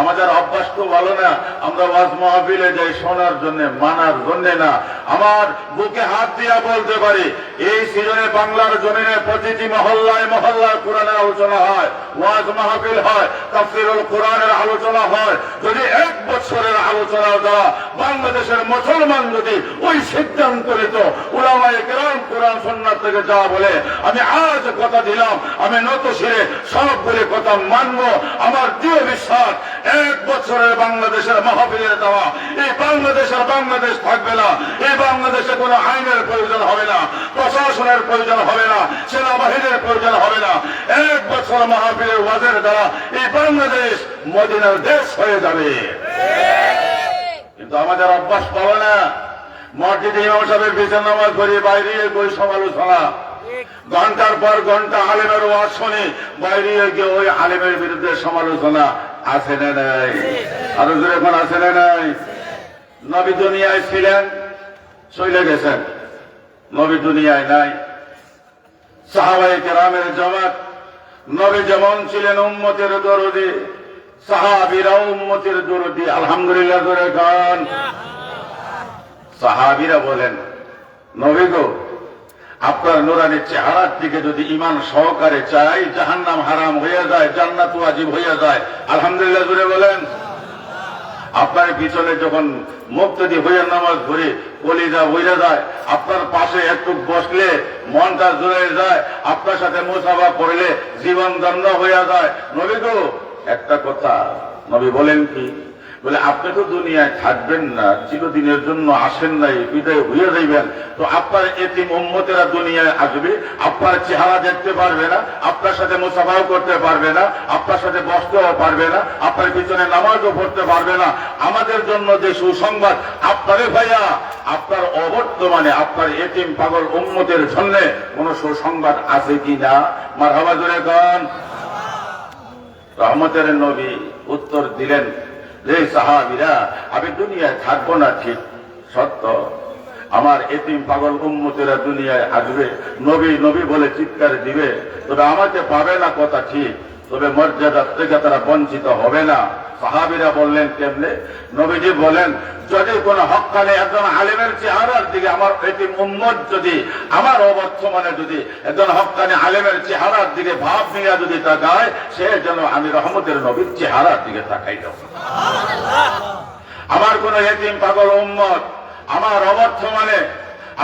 আমাদের অভ্যাস তো ভালো না আমরা ওয়াজ মাহফিলে যাই শোনার জন্য মানার জন্য না। আমার বুকে হাত দিয়া বলতে পারি, এই সিজনে বাংলার জমিনে প্রতিটি মহল্লায় মহল্লায় কোরআনের আলোচনা হয়, ওয়াজ মাহফিল হয়, তাফসিরুল কোরআনের আলোচনা হয়। যদি এক বছরের আলোচনা দেওয়া বাংলাদেশের মুসলমান যদি ওই সিদ্ধান্ত নিত ওলামায় কেরাম কোরআন সন্ন্যাস থেকে যা বলে, আমি আজ কথা দিলাম, আমি নত শিরে সবগুলি কথা মানব, আমার দৃঢ় বিশ্বাস, এক বছরের বাংলাদেশের মাহফিলের দেওয়া, এই বাংলাদেশের বাংলাদেশ থাকবে না, এই বাংলাদেশে কোনো আইনের প্রয়োজন হবে না, প্রশাসনের প্রয়োজন হবে না, সেনাবাহিনীর প্রয়োজন হবে না। এক বছর মাহফিলের ওয়াজের দ্বারা এই বাংলাদেশ মদিনার দেশ হয়ে যাবে। কিন্তু আমাদের অভ্যাস পাবে না। মসজিদে ইমাম সাহেবের বিচার নামাজ পড়ি বাইরে বই সমালোচনা। ঘণ্টার পর ঘণ্টা আলেমের ওয়াজ শুনি, বাইরে গিয়ে ওই আলেমের বিরুদ্ধে সমালোচনা। আছে না নাই? আরও এখন আছে না নাই? নবী দুনিয়ায় ছিলেন চলে গেছেন। নবী দুনিয়ায় নাই। সাহাবাই কেরামের জামাত, নবী যেমন ছিলেন উম্মতের দরদি সাহাবিরা উম্মতের দরদি, আলহামদুলিল্লাহ করে গান। সাহাবিরা বলেন, নবী গো, আপনার নুরানির চেহারার দিকে যদি ইমান সহকারে চাই, জাহান্নাম হারাম হইয়া যায়, জান্নাত ওয়াজিব হইয়া যায়। আলহামদুলিল্লাহ জুড়ে বলেন। আপনার পিছনে যখন মুক্তি হইয়ার নামাজ ঘুরে কলিজা বইরা যায়, আপনার পাশে একটু বসলে মনটা জুড়ে যায়, আপনার সাথে মুসাফা করলে জীবন দণ্ড হইয়া যায়। নবী একটা কথা নবী বলেন কি? বলে, আপনি তো দুনিয়ায় থাকবেন না, চিরদিনের জন্য আসেন নাই, বিদায় হয়ে যাইবেন। তো আপনার এতিম উম্মতেরা দুনিয়ায় আসবে, আপনার চেহারা দেখতে পারবে না, আপনার সাথে মুসাফাও করতে পারবে না, আপনার সাথে বসতেও পারবে না, আপনার পিছনে নামাজও পড়তে পারবে না। আমাদের জন্য যে সুসংবাদ, আপনারে ভাইয়া, আপনার অবর্তমানে আপনার এতিম পাগল উম্মতের জন্য কোন সুসংবাদ আছে কি না? মার হবা জোরে গান রহমতের নবী উত্তর দিলেন সাহাবিরা, আমি দুনিয়ায় থাকব না, ঠিক, সত্য। আমার এতিম পাগল উম্মতেরা দুনিয়ায় আসবে, নবী নবী বলে চিৎকার দিবে, তবে আমাকে পাবে না কথা ঠিক। তবে মর্যাদার থেকে তারা বঞ্চিত হবে না। সাহাবিরা বললেন, কেমনে? নবীজি বলেন, যদি কোন হকালে একজন আলেমের চেহারার দিকে আমার এটিম উম্মত যদি, আমার অবর্তমানে যদি একজন হকানি আলেমের চেহারার দিকে ভাব নিয়ে যদি তাকায়, সে যেন আমি রহমতের নবীর চেহারার দিকে তাকাই আমার কোন এটিম পাগল উম্মত, আমার অবর্তমানে,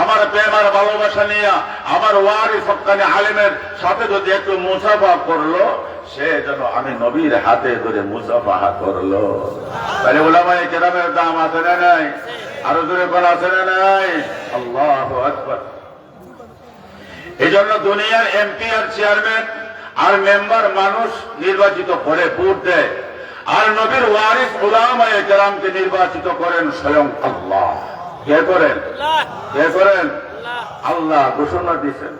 আমার প্রেম আর ভালোবাসা নিয়ে, আমার ওয়ারি সবখানে আলেমের সাথে যদি একটু মুসাফা করল সে যেন আমি নবীর হাতে ধরে মুসাফাহা করল। তাহলে ওলামাই কেরামের দাম আছে না নাই? আরও দূরে কোন আছে না নাই? আল্লাহ আকবর। এই জন্য দুনিয়ার এমপি আর চেয়ারম্যান আর মেম্বার মানুষ নির্বাচিত করে ভোট দেয়। আর নবীর ওয়ারিস ওলামায় কেরামকে নির্বাচিত করেন স্বয়ং আল্লাহ। কে করেন? কে করেন? আল্লাহ ঘোষণা দিয়েছেন।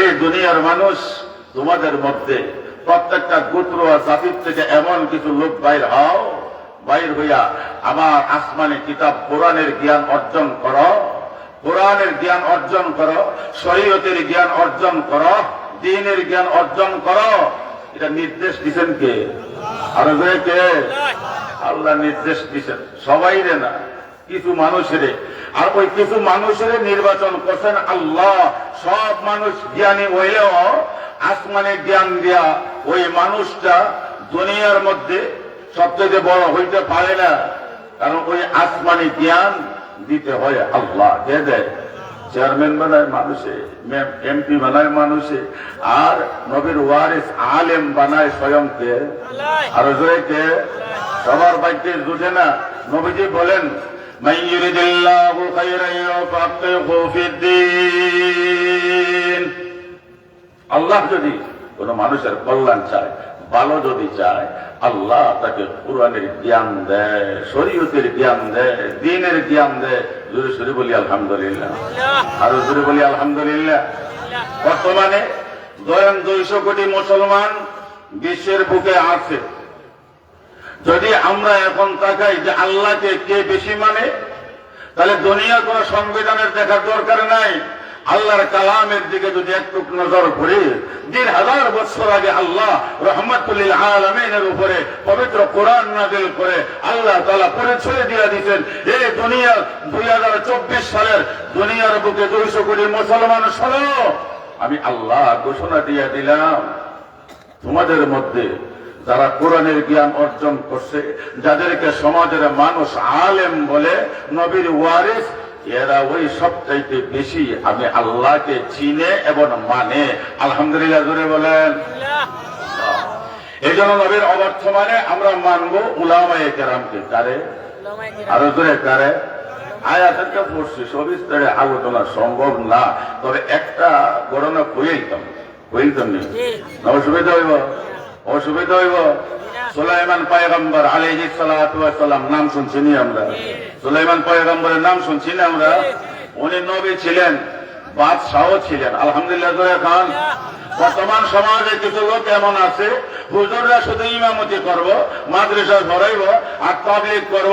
এই দুনিয়ার মানুষ তোমাদের মধ্যে প্রত্যেকটা গোত্র জাতির থেকে এমন কিছু লোক বাইর হও, বাইর হইয়া আমার আসমানি কিতাব কোরআনের জ্ঞান অর্জন করো, কোরআনের জ্ঞান অর্জন করো, শরীয়তের জ্ঞান অর্জন করো, দিনের জ্ঞান অর্জন করো। এটা নির্দেশ দিছেন কে? আর কে? আল্লাহ নির্দেশ দিছেন। সবাই রে না, কিছু মানুষের। আর ওই কিছু মানুষের নির্বাচন করছেন আল্লাহ। সব মানুষ জ্ঞানী হইলেও আসমানে জ্ঞান দেয়া ওই মানুষটা দুনিয়ার মধ্যে সবচেয়ে বড় হইতে পারে না। কারণ ওই আসমানি জ্ঞান দিতে হয় আল্লাহ যে দেয়? চেয়ারম্যান বানায় মানুষে এমপি বানায় মানুষে, আর নবীর ওয়ারিস আলেম বানায় স্বয়ং কে? আর কে? সবার বাড়িতে জুটে না। নবীজি বলেন আল্লাহ যদি কোন মানুষের কল্যাণ চায়, ভালো যদি চায়, আল্লাহ তাকে কোরআনের জ্ঞান দেয়, শরীয়তের জ্ঞান দেয়, দিনের জ্ঞান দেয়। জোরে সরে বলি আলহামদুলিল্লাহ। আরও জোরে বলি আলহামদুলিল্লাহ। বর্তমানে দয়ান দুইশো কোটি মুসলমান বিশ্বের বুকে আছে। যদি আমরা এখন তাকাই যে আল্লাহকে কে বেশি মানে তাহলে দুনিয়া কোন সংবিধানের দেখার দরকার নাই। আল্লাহর কালামের দিকে যদি একটু নজর করি দেড় হাজার বছর আগে আল্লাহ রহমতুল্লিল আলমিনের উপরে পবিত্র কোরআন নাজিল করে আল্লাহ তালা পরিচয় দিয়ে দিচ্ছেন এই দুনিয়ার দুই হাজার চব্বিশ সালের দুনিয়ার বুকে দুইশো কোটি মুসলমান শোনো আমি আল্লাহ ঘোষণা দিয়ে দিলাম, তোমাদের মধ্যে যারা কোরআনের জ্ঞান অর্জন করছে, যাদেরকে সমাজের মানুষ আলেম বলে, নবীর ওয়ারিস এরা ওই সবচাইতে বেশি আমি আল্লাহকে চিনে এবং মানে। আলহামদুলিল্লাহ জোরে বলেন। এই জন্য নবীর অবর্তমানে আমরা মানবো উলামায়ে কেরামকে কারে? আরও জোরে কারে? আয়াতটা পড়ছি সবিস্তারে আলোচনা সম্ভব না। তবে একটা গণনা কইতাম কইতাম নি অসুবিধা হইব? অসুবিধা হইব? সুলাইমান পায়গম্বর আলহি সালাম নাম শুনছি নি আমরা। সুলাইমান পায়গম্বরের নাম শুনছি না আমরা? উনি নবী ছিলেন বাদশাহ ছিলেন। আলহামদুলিল্লাহ খান। বর্তমান সমাজে কিছু লোক এমন আছে হুজুররা শুধু ইমামতি করব মাদ্রাসা ধরাইব আর পাবলিক করব।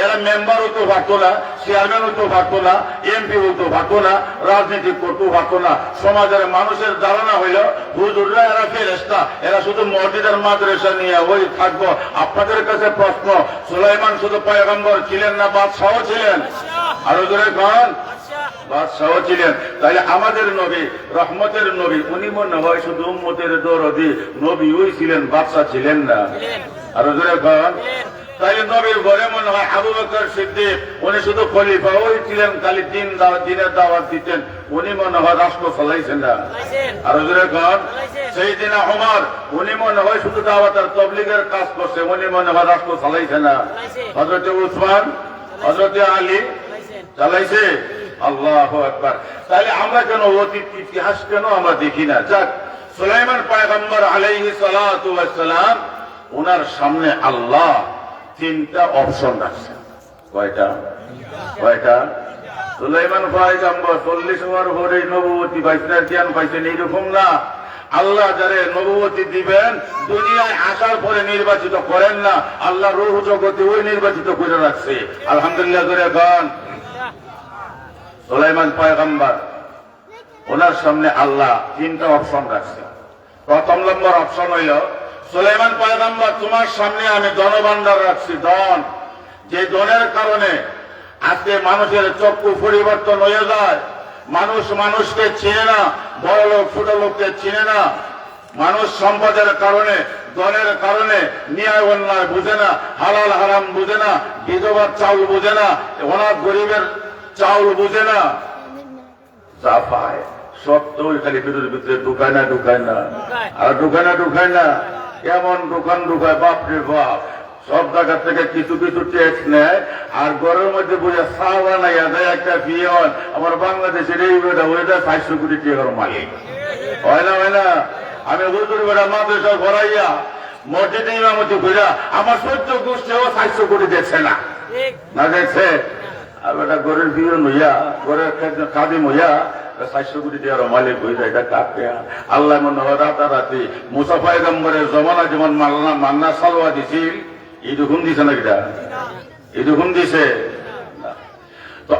এরা মেম্বার হতে পারতো না চেয়ারম্যান হতে পারতো না এমপি হতে পারতো না রাজনীতি করতে পারতো না সমাজের মানুষের ধারণা হইল, হুজুররা এরা ফেরেস্তা এরা শুধু মসজিদের মাদ্রাসা নিয়ে ওই থাকব। আপনাদের কাছে প্রশ্ন, সুলাইমান শুধু পয়গম্বর ছিলেন না বাদশাহ ছিলেন? আরও জোরে কন বাদশাহ। ছিলেন তাহলে আমাদের নবী রহমতের নবী উনি মনে হয় শুধু উম্মতের দরদি। নবী ওই ছিলেন বাদশাহ ছিলেন না। আরও জোরে কন। তাইলে নবীর ঘরে মনে হয় আবু বকর সিদ্দিক উনি শুধু খলিফা ওই ছিলেন খালি দিন দিনের দাওয়াত দিতেন। উনি মনে হয় রাষ্ট্র চালাইছেন না। আরও জোরে কন। সেই দিন আমার উনি মনে হয় শুধু দাওয়াত আর তবলিগের কাজ করছে উনি মনে হয় রাষ্ট্র চালাইছে না। হজরতে উসমান হজরতে আলী চালাইছে। আল্লাহ একবার তাহলে আমরা কেন অতীত ইতিহাস কেন আমরা দেখি না। যাক, সুলাইমান পায়গম্বর আলাইহি ওয়াসসালাম ওনার সামনে আল্লাহ তিনটা অপশন রাখছে কয়টা? কয়টা? সুলাইমান পায়গম্বর চল্লিশ হওয়ার পরে নবতী পাইছেন জ্ঞান পাইছেন, এইরকম না। আল্লাহ যারে নবতী দিবেন, দুনিয়ায় আসার পরে নির্বাচিত করেন না, আল্লাহ রুহ জগতে ওই নির্বাচিত করে রাখছে। আলহামদুলিল্লাহ করে গান। সুলাইমান পয়গম্বর, ওনার সামনে আল্লাহ তিনটা অপশন রাখছে। প্রথম নম্বর অপশন হইল, সুলাইমান পয়গম্বর, তোমার সামনে আমি ধনভাণ্ডার রাখছি, ধন। যে ধনের কারণে আজকে মানুষের চক্ষু পরিবর্তন হয়ে যায়। মানুষ মানুষকে চিনে না, বড় লোক, ছোট লোককে চিনে না। মানুষ সম্পদের কারণে দলের কারণে ন্যায় অন্যায় বুঝে না, হালাল হারাম বুঝে না, বিধবার চাউল বুঝে না। ওনার গরিবের চাউল বুঝে না। যা পায়। সব তো খালি ভিতরে ভিতরে ঢুকায় না ঢুকায় না। আর ঢুকায় না ঢুকায় না। এমন দোকান ঢুকায় বাপ রে বাপ। সব জায়গা থেকে কিছু কিছু ট্যাক্স নেয়। আর ঘরের মধ্যে বুঝে চা বানাইয়া দেয় একটা পিয়ন। আমার বাংলাদেশের এই বেটা ওইটা চারশো কোটি টাকার মালিক। হয় না হয় না? আমি হুজুর বেটা মাদ্রাসা ঘরাইয়া মসজিদে ইমামতি ঘুরা আমার সহ্য গোষ্ঠীও চারশো কোটি দেখছে না। না দেখছে আর বেটা গরের বিয়ে নইয়া গরের কাদিম হইয়া হইয়া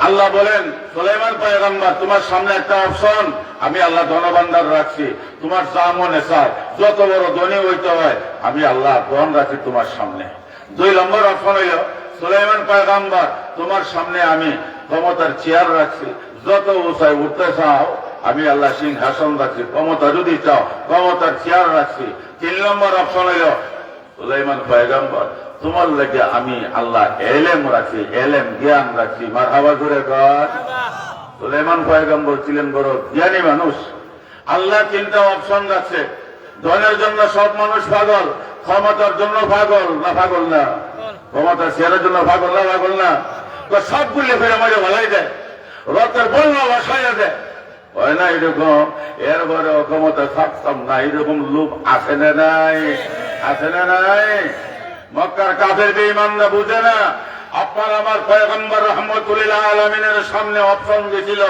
আল্লাহ বলেন, সুলাইমান পয়গম্বর, তোমার সামনে একটা অপশন আমি আল্লাহ ধনভান্ডার রাখছি, তোমার যা মনে যত বড় ধনী হইতে হয়, আমি আল্লাহ ধন রাখছি তোমার সামনে। দুই নম্বর অপশন হইল সুলাইমান পয়গম্বর, তোমার সামনে আমি ক্ষমতার চেয়ার রাখছি। যত উঁচাই উঠতে চাও, আমি আল্লাহ সিংহাসন রাখছি। ক্ষমতা যদি চাও, ক্ষমতার চেয়ার রাখছি। তিন নম্বর অপশন হইল, সুলাইমান পয়গম্বর, তোমার লেগে আমি আল্লাহ এলেম রাখছি, এলেম জ্ঞান রাখছি। মার হাবা জুড়ে কর। সুলাইমান পয়গম্বর ছিলেন বড় জ্ঞানী মানুষ। আল্লাহ তিনটা অপশন রাখছে। ধনের জন্য সব মানুষ পাগল, ক্ষমতার জন্য পাগল। না পাগল না। ক্ষমতা শেয়ারের জন্য ভাগল না পাগল না। তো সবগুলি ফেরে মাঝে ভালাই দেয় রথের বন্যা বসাইয়া দেয় হয় না এরকম? এরপরে ক্ষমতা থাকতাম না, এরকম লোক আছে না নাই? আছে না নাই? মক্কার কাফের বেঈমানরা বুঝে না। আপনার আমার পয়গম্বর রহমতুল্লাহ আলমিনের সামনে অপশন দিয়েছিল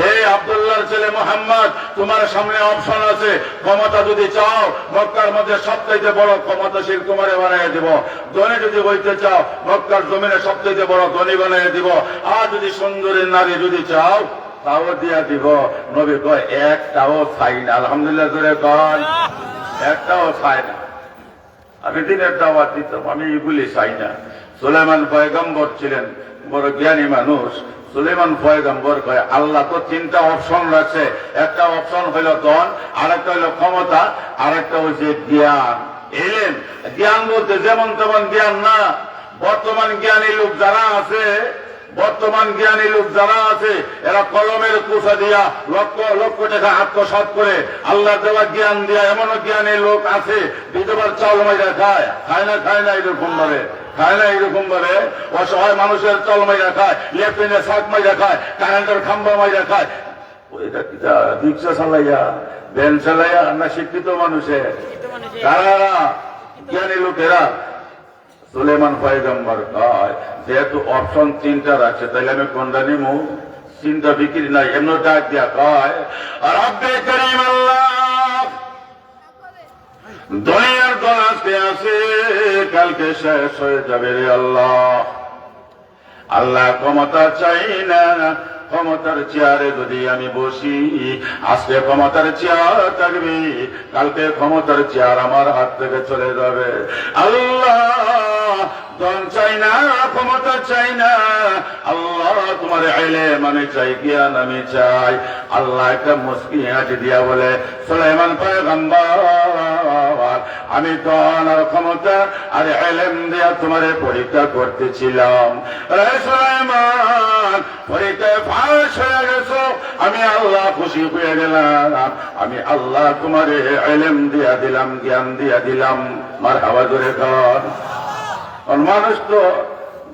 হে আব্দুল্লাহর ছেলে মোহাম্মদ, তোমার সামনে অপশন আছে। ক্ষমতা যদি চাও, মক্কার মধ্যে সবচাইতে বড় ক্ষমতাশীল তোমারে বানিয়ে দিব। ধনী যদি বইতে চাও, মক্কার জমিনে সবচাইতে বড় ধনী বানিয়ে দিব। আর যদি সুন্দরী নারী যদি চাও, তাও দিয়া দিব। নবী কয়, একটাও চাই না। আলহামদুলিল্লাহ করে কন। একটাও চাই না। আমি দিনের দাওয়াত দিতাম, আমি এগুলি চাই না। সুলেমান পয়গম্বর ছিলেন বড় জ্ঞানী মানুষ। সুলেমান পয়গম্বর কয়, আল্লাহ তো তিনটা অপশন রয়েছে একটা অপশন হইল ধন, আরেকটা হইল ক্ষমতা, আরেকটা হচ্ছে জ্ঞান। এলেন। জ্ঞান বলতে যেমন তেমন জ্ঞান না। বর্তমান জ্ঞানী লোক যারা আছে বর্তমান জ্ঞানী লোক যারা আছে এরা কলমের কুসা দিয়া লক্ষ লক্ষ টাকা আত্মসাত করে। আল্লাহ দেওয়া জ্ঞান দিয়া এমনও জ্ঞানী লোক আছে বিধবার চাউল মাইরা খায়। খায় না খায় না এরকম ভাবে। খায় না এরকম ভাবে। অসহায় মানুষের চল মাইরা খায় লেফটেনের শাক মাইরা খায় কারেন্টের খাম্বা মাইরা খায়। কি রিক্সা চালাইয়া ভ্যান চালাইয়া না শিক্ষিত মানুষের? কারা? জ্ঞানী লোকেরা। সুলেমান পয়গম্বর কয়, যেহেতু অপশন তিনটা রাখছে তাহলে আমি কোনটা নিমু? চিন্তা বিক্রি নাই। এমন ডাক দিয়া কয়, রব্বে করিম আল্লাহ, দুনিয়ার আজকে আছে, কালকে শেষ হয়ে যাবে রে আল্লাহ। আল্লাহ ক্ষমতা চাই না ক্ষমতার চেয়ারে যদি আমি বসি, আজকে ক্ষমতার চেয়ার থাকবে, কালকে ক্ষমতার চেয়ার আমার হাত থেকে চলে যাবে। আল্লাহ ধন চাই না, ক্ষমতা চাই না। আল্লাহ তোমার আইলে আমি চাই, জ্ঞান আমি চাই। আল্লাহ একটা মুসকি হাঁটি দিয়া বলে, সুলাইমান পয়গম্বর, আমি ধন আর ক্ষমতা আর এলেম দিয়া তোমারে পরীক্ষা করতেছিলাম। সুলাইমান পরীক্ষায় ফাঁস হয়ে গেছো, আমি আল্লাহ খুশি হয়ে গেলাম। আমি আল্লাহ তোমারে এলেম দিয়া দিলাম, জ্ঞান দিয়া দিলাম। মার হাওয়া ধরে কর। মানুষ তো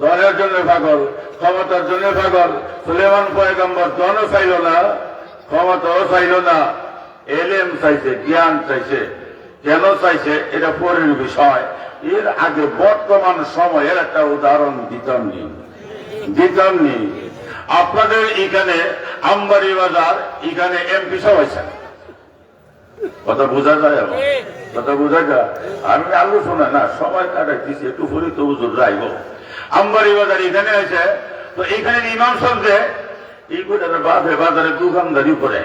ধনের জন্য পাগল, ক্ষমতার জন্য পাগল। সুলেমান পয়গম্বর ধনও চাইল না, ক্ষমতাও চাইল না। এলেম চাইছে, জ্ঞান চাইছে। কেন চাইছে? এটা পরের বিষয়। এর আগে বর্তমান সময়ের একটা উদাহরণ দিতাম নি। দিতাম নি। আপনাদের এখানে আমবাড়ি বাজার, এখানে এমপি সব আছেন। কথা বোঝা যায় আমার কথা বোঝা যায়? আমি আলোচনা, না, সময় কাটাইতেছি, একটু পরে তো হুজুর যাইব। আমি বাজার এখানে আছে, তো এখানে ইমাম সব এই করে বাদে বাজারে দোকানদারি করে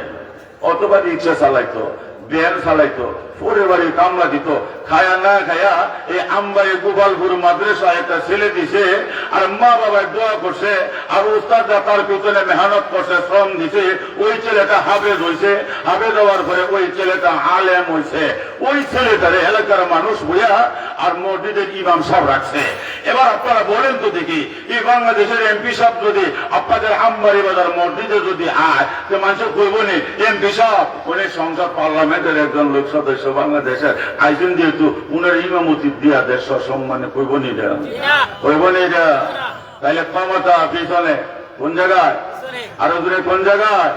অথবা রিক্সা চালাইতো। ভ্যান চালাইতো পরে বাড়ি কামলা দিত, খায়া না খায়া এই আমবাড়ি গোপালপুর মাদ্রাসা একটা ছেলে দিছে আর মা বাবায় দোয়া করছে আর উস্তাদরা তার পিছনে মেহনত করছে, শ্রম দিছে, ওই ছেলেটা হাফেজ হয়েছে হাফেজ হওয়ার পরে ওই ছেলেটা আলেম হয়েছে ওই ছেলেটারে এলাকার মানুষ বইয়া আর মসজিদের ইমাম সাহেব রাখছে। এবার আপনারা বলেন তো দেখি, এই বাংলাদেশের এমপি সাহেব যদি আপনাদের আমবাড়ি বাজার মসজিদে যদি আয়, তো মানুষ কইব নি, এমপি সাহেব উনি সংসদ পার্লামেন্টের একজন লোক সদস্য বাংলাদেশের আইসেন যেহেতু উনার ইমামতি দিয়া দেশ সম্মানে কইব নি এটা? কইব নি এটা? তাইলে ক্ষমতা পিছনে কোন জায়গায়? আরও দূরে কোন জায়গায়?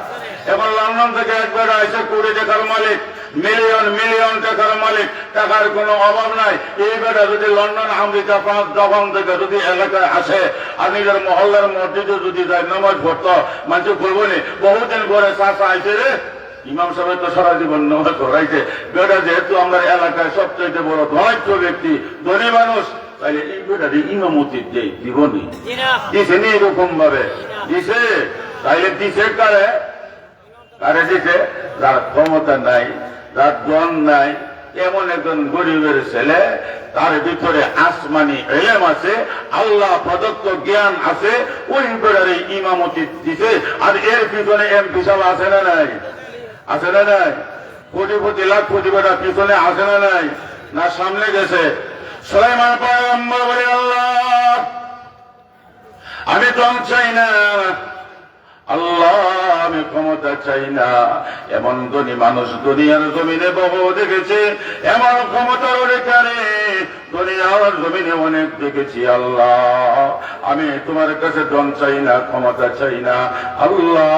এবার লন্ডন থেকে একবার এসে কোটি টাকার মালিক মিলিয়ন মিলিয়ন টাকার মালিক টাকার কোনো অভাব নাই। এই বেটা যদি লন্ডন আমেরিকা ফ্রান্স জাপান থেকে যদি এলাকায় আসে আর নিজের মহল্লার মসজিদে যদি যায় নামাজ পড়তো মানুষ করব নি বহুদিন পরে চাষা আইছে রে। ইমাম সাহেব তো সারা জীবন নামাজ পড়াইছে। বেটা যেহেতু আমরা এলাকায় সবচেয়ে বড় ধনাঢ্য ব্যক্তি ধনী মানুষ তাহলে এই বেটারে ইমামতি দেই দিবনি দিছে নি এরকম ভাবে। দিছে? তাইলে দিছে কারে? কারে দিছে? যার ক্ষমতা নাই যার জন নাই এমন একজন গরিবের ছেলে তার ভিতরে আসমানি এলেম আছে আল্লাহ প্রদত্ত জ্ঞান আছে ওই বেড়ারে ইমামতি দিছে আর এর পিছনে এম পিছাব আছে না নাই? আছে না নাই? কোটিপতি, লাখ কোটি কোটা পিছনে আছে না নাই? না, সামনে গেছে। সোলাইমান পয়গম্বর বলে, আল্লাহ, আমি দম চাই না। আল্লাহ, আমি ক্ষমতা চাই না। এমন ধনী মানুষ দুনিয়ার জমিনে বহু দেখেছে, এমন ক্ষমতার অধিকারে দুনিয়ার জমিনে অনেক দেখেছি, আল্লাহ। আমি তোমার কাছে ধন চাই না, ক্ষমতা চাই না। আল্লাহ,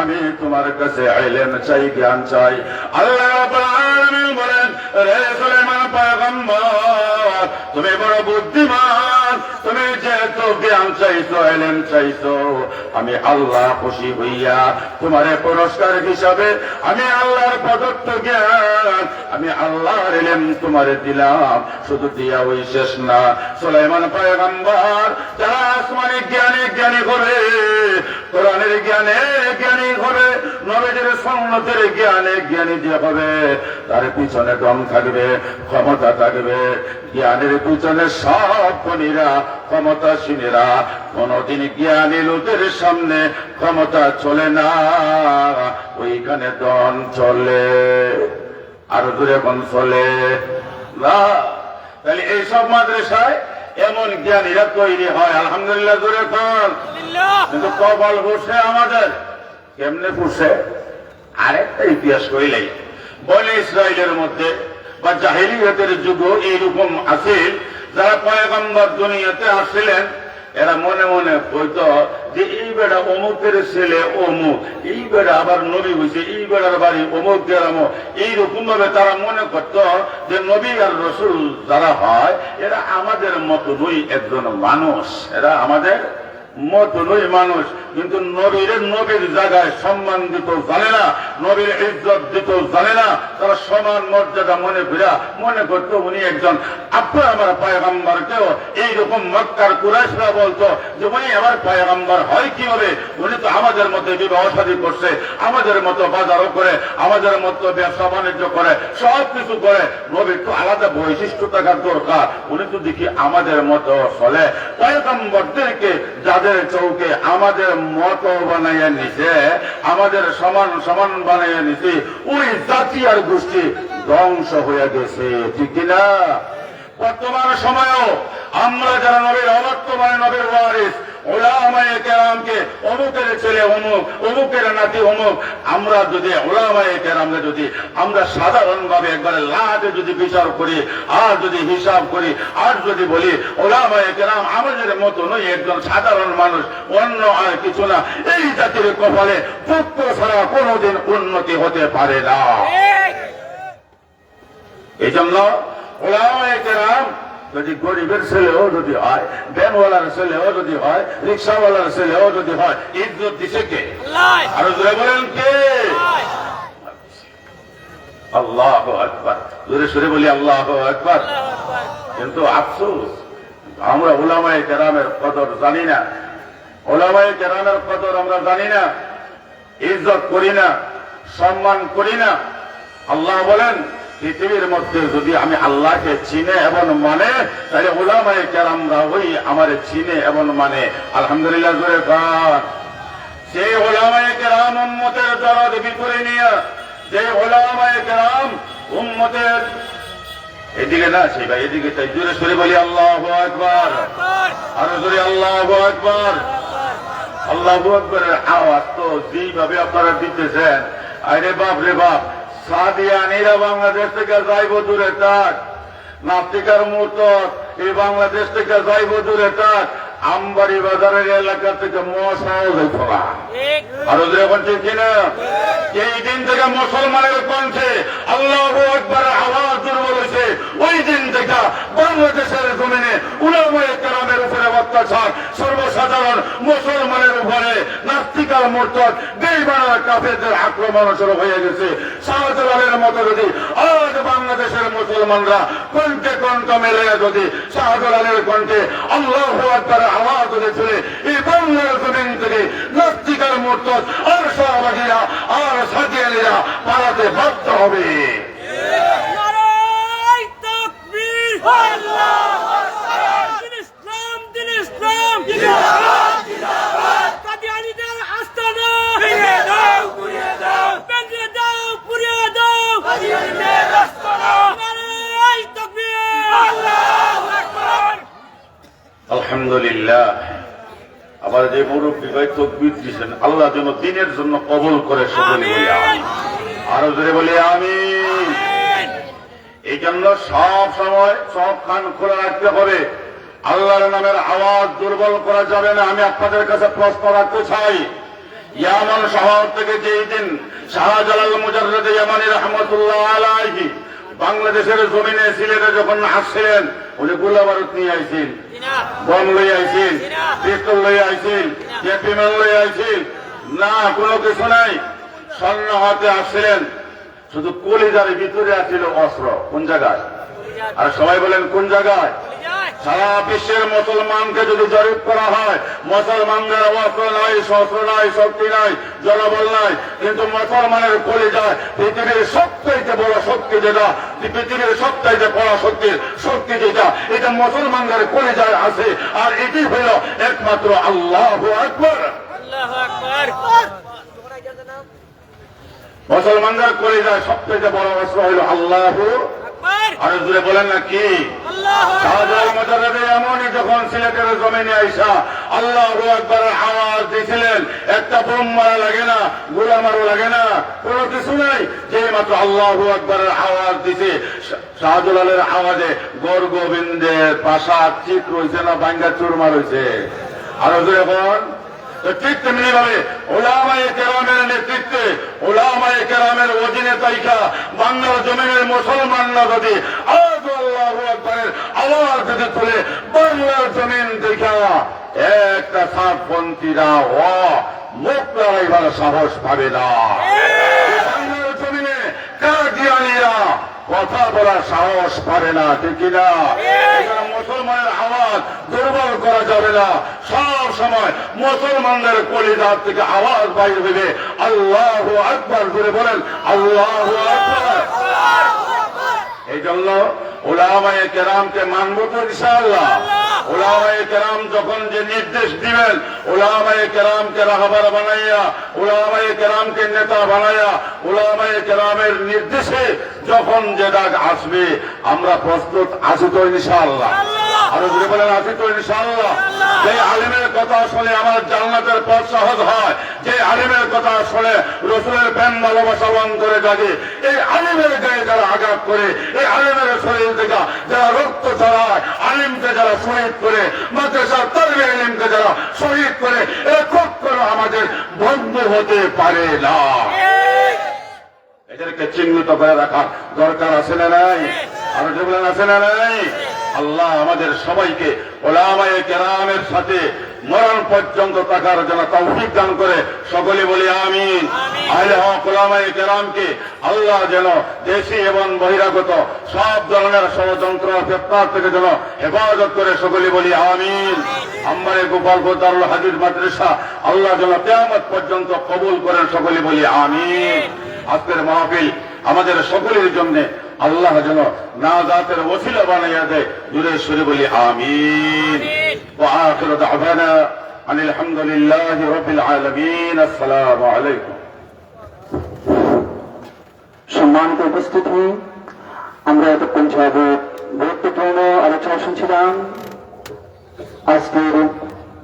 আমি তোমার কাছে আইলেন চাই, জ্ঞান চাই। আল্লাহ বলেন, রে সুলাইমান, পয়গম্বর, তুমি বড় বুদ্ধিমান তুমি যেহেতু জ্ঞান চাইছো এলেন চাইছো, আমি আল্লাহ খুশি হইয়া তোমারে পুরস্কার হিসাবে আমি আল্লাহর প্রদত্ত জ্ঞান, আমি আল্লাহর এলেম তোমারে দিলাম। শুধু দিয়া ওই শেষ না, সুলাইমান পয়গম্বর, যারা আসমানি জ্ঞানী জ্ঞানী করে কোরআনের জ্ঞানে জ্ঞানী হবে নবীদের সন্ন্যতের জ্ঞানে জ্ঞানী যে হবে, তার পিছনে দম থাকবে, ক্ষমতা থাকবে। জ্ঞানের পিছনে সব খনিরা ক্ষমতাসীনেরা কোনদিন জ্ঞানী লোকের সামনে ক্ষমতা চলে না। ওইখানে দন চলে আরও দূরে কোন চলে। না তাহলে এইসব মাদ্রাসায় এমন জ্ঞানীরা তৈরি হয় আলহামদুলিল্লাহ দূরে কর কিন্তু কপাল বসে আমাদের। কেমনে বসে? আরেকটা ইতিহাস কইলাই বলে ইসরায়েলের মধ্যে বা জাহিলিয়তের যুগ এইরকম আছিল যারা পয়গম্বর দুনিয়াতে আসছিলেন এরা মনে মনে বলতো যে, এই বেড়া অমুকের ছেলে অমুক, এই বেড়া আবার নবী হয়েছে এই বেড়ার বাড়ি অমুক গ্রাম এইরকম ভাবে তারা মনে করত যে, নবী আর রসুল যারা হয়, এরা আমাদের মতো দুই একজন মানুষ, এরা আমাদের মতো নই মানুষ, কিন্তু নবীর নবীর জায়গায় সম্মান দিত জানে না, নবীর ইজ্জত দিত জানে না, তারা সমান মর্যাদা মনে ফিরা মনে করতো উনি একজন। আপনার আমার এইরকম মক্কার কুরাইশরা বলতো যে উনি আমার পায়গাম্বার হয় কীভাবে? উনি তো আমাদের মধ্যে বিবাহ করছে, আমাদের মতো বাজারও করে, আমাদের মতো ব্যবসা বাণিজ্য করে সব কিছু করে। নবীর তো আলাদা বৈশিষ্ট্য থাকার দরকার। উনি তো দেখি আমাদের মতো চলে। পয়গম্বরদেরকে যাদের চৌকে আমাদের মত বানাইয়া নিছে, আমাদের সমান সমান বানাইয়া নিছে, ওই জাতি আর গোষ্ঠী ধ্বংস হয়ে গেছে, ঠিক কিনা? বর্তমান সময়েও আমরা যারা নবীর অবর্তমানে নবীর ওয়ারিস ওলামায়ে কেরামকে অমুকের ছেলে অমুক অমুকের নাতি অমুক আমরা যদি ওলামায়ে কেরামকে যদি আমরা সাধারণভাবে একবারে লাটে যদি বিচার করি আর যদি হিসাব করি আর যদি বলি ওলামায়ে কেরাম আমাদের মতো নই একজন সাধারণ মানুষ অন্য আর কিছু না এই জাতির কপালে পুত্র ছাড়া কোনোদিন উন্নতি হতে পারে না। এই জন্য যদি গরিবের ছেলেও যদি হয় ভ্যানওয়ালার ছেলেও যদি হয় রিক্সাওয়ালার ছেলেও যদি হয় ইজ্জত দিছে কে? আরও জোরে বলেন কে? আল্লাহ আকবার। জোরে সরে বলি আল্লাহ আকবার। কিন্তু আফসোস আমরা ওলামায়ে কেরামের কদর জানি না। ওলামায়ে কেরামের কদর আমরা জানি না। ইজ্জত করি না সম্মান করি না। আল্লাহ বলেন পৃথিবীর মধ্যে যদি আমি আল্লাহকে চিনে এবং মানে তাহলে ওলামায়ে কেরামরা ওই আমার চিনে এবং মানে আলহামদুলিল্লাহ জোরে খান সেই ওলামায়ে কেরাম উম্মতের দরদ বিপরে নিয়ে যে ওলামায়ে কেরাম উম্মতের এদিকে না, সেই ভাই এদিকে, তাই জোরে সরে বলি, আল্লাহ একবার আরও জোরে, আল্লাহ একবার আল্লাহ আকবরের আওয়াজ তো যেইভাবে আপনারা দিতেছেন, আরে বাপ রে বাপ সাদিয়ানিরা বাংলাদেশ থেকে যাইব দূরে থাক নাস্তিকার মূর্ত এই বাংলাদেশ থেকে যাইব দূরে থাক আমবাড়ি বাজারের এলাকা থেকে মশাও যাইত আরও যে ঠিক কিনা? এই দিন থেকে মুসলমানের কণ্ঠে আল্লাহ আওয়াজ দুর্বল হয়েছে ওই দিন থেকে বাংলাদেশের জমিনে উলামায়ে কেরামের উপরে অত্যাচার, সর্বসাধারণ মুসলমানের উপরে নাস্তিকার মোর্তদ বেইমানার কাফেরদের আক্রমণ শুরু হয়ে গেছে। শাহজালালের মতো যদি আজ বাংলাদেশের মুসলমানরা কণ্ঠে কণ্ঠ মেলে যদি শাহজালালের কণ্ঠে আল্লাহ একবার আওয়াজ উঠেছিল এই বাংলার জমিন থেকে নাস্তিকার মোর্তদ আর সহবাগীরা আর সাজিয়ালিরা পালাতে বাধ্য হবে। যে ভাই আল্লাহ যেন দিনের জন্য কবল করে সকলে বলি। আরও জোরে বলি আমি এই জন্য সব সময় সব কান খোলা রাখতে হবে। আল্লাহর নামের আওয়াজ দুর্বল করা যাবে না। আমি আপনাদের কাছে প্রশ্ন রাখতে চাই। ইয়ামান শহর থেকে যেই দিন শাহজালাল মুজাররদ ইয়ামানি রহমতুল্লাহ আলাইহি বাংলাদেশের জমিনে সিলেটে যখন আসছিলেন, উনি গোলাবারুদ নিয়ে আইছেন দিনা বম লই আইছিল পিস্তল লই আইছিল ক্যাপিমেল লই আইছিল না, কোনো কিছু নাই। স্বর্ণ হাতে আসছিলেন। শুধু কলিজার ভিতরে আছিল অস্ত্র। কোন জায়গায়? আর সবাই বলেন, কোন জায়গায়? সারা বিশ্বের মুসলমানকে যদি জরিপ করা হয়, মুসলমানদের অস্ত্র নাই, শস্ত্র নাই, শক্তি নাই, জনবল নাই, কিন্তু মুসলমানের কলে যায় পৃথিবীর সবচাইতে বড় শক্তি যেটা পৃথিবীর সবচাইতে বড় শক্তির শক্তি যেটা, এটা মুসলমানদের কলে যায় আছে, আর এটি হইল একমাত্র আল্লাহ আকবর। মুসলমানদের কলে যায় সবচাইতে বড় অস্ত্র হইল আল্লাহ আর দূরে বলেন না কি? এমনই যখন সিলেটের জমিনে আইসা আল্লাহ একবারের আওয়াজ দিয়েছিলেন একটা বোম মারা লাগে না গোলা মারো লাগে না কোনো কিছু নাই। যে মাত্র আল্লাহ একবারের আওয়াজ দিছে শাহজালালের আওয়াজে গর গোবিন্দের পাশা চিক রয়েছে না বাঙ্গা চুরমা রয়েছে আরও দূরে বল তো ঠিক তেমনি ওলামায়ে কেরামের নেতৃত্বে, ওলামায়ে কেরামের অধীনে তাইকা বাংলার জমিনের মুসলমানরা যদি যদি তুলে জমিন দেখা একটা সাতপন্থীরা ও মুখ লড়াইবার সাহস পাবে না। বাংলার জমিনে কাদিয়ানিরা কথা বলার সাহস পারে না, ঠিক এখানে মুসলমানের আওয়াজ দুর্বল করা যাবে না। সব সময় মুসলমানদের কলিদার থেকে আওয়াজ বাইরে দেবে আল্লাহ আকবর করে বলেন আল্লাহ আকবর। এই জন্য ওলামায়ে কেরামকে মানব তো ইনশাআল্লাহ। ওলামায়ে কেরাম যখন যে নির্দেশ দিবেন ওলামায়ে কেরামকে রাহবার বানাইয়া ওলামায়ে কেরামকে নেতা বানাইয়া ওলামায়ে কেরামের নির্দেশে যখন যে ডাক আসবে আমরা প্রস্তুত আছি তো ইনশাআল্লাহ। আরও যদি বলেন আছি তো ইনশাআল্লাহ। যে আলিমের কথা শুনে আমার জান্নাতের পথ সহজ হয় যে আলিমের কথা শুনে রসুলের প্রেম ভালোবাসা বন করে জাগে এই আলিমের গায়ে যারা আঘাত করে এই আলিমের শরীর থেকে যারা রক্ত ছড়ায় আলিমকে যারা শহীদ করে মাদ্রাসার তরবে আলিমকে যারা শহীদ করে এরা কখনো আমাদের বন্ধু হতে পারে না। এদেরকে চিহ্নিত করে রাখার দরকার আছে না নাই? আরও যেগুলো আছে না নাই? আল্লাহ আমাদের সবাইকে ওলামায়ে কেরামের সাথে মরণ পর্যন্ত থাকার জন্য তৌফিক দান করে সকলে বলি আমিন। আহলে হক ওলামায়ে কেরামকে আল্লাহ যেন দেশি এবং বহিরাগত সব ধরনের ষড়যন্ত্র ফেতনার থেকে যেন হেফাজত করে সকলে বলি আমিন। আম্বারে গোপালপুর দারুল হাজির মাদ্রাসা আল্লাহ যেন কেয়ামত পর্যন্ত কবুল করেন সকলে বলি আমিন। আজকের মাহফিল আমাদের সকলের জন্য আল্লাহ যেন না জাতের ওসিলা বানাইয়া দেয়। দূরে সরে বলি আমিন। وآخر دعوانا أن الحمد لله رب العالمين السلام عليكم সম্মানিত উপস্থিতি আমরা এতক্ষণ যাবৎ গুরুত্বপূর্ণ আলোচনা শুনছিলাম আজকের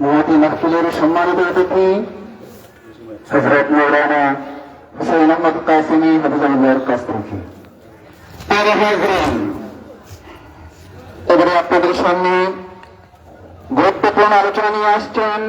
মহাতি মাহফিলের সম্মানিত অতিথি হজরত মৌলানা হুসাইন আহমদ কাসিমি হাফিজাউল্লাহর কাছ থেকে তারা হাজরিন এবারে আপনাদের সামনে গুরুত্বপূর্ণ আলোচনা নিয়ে আসছেন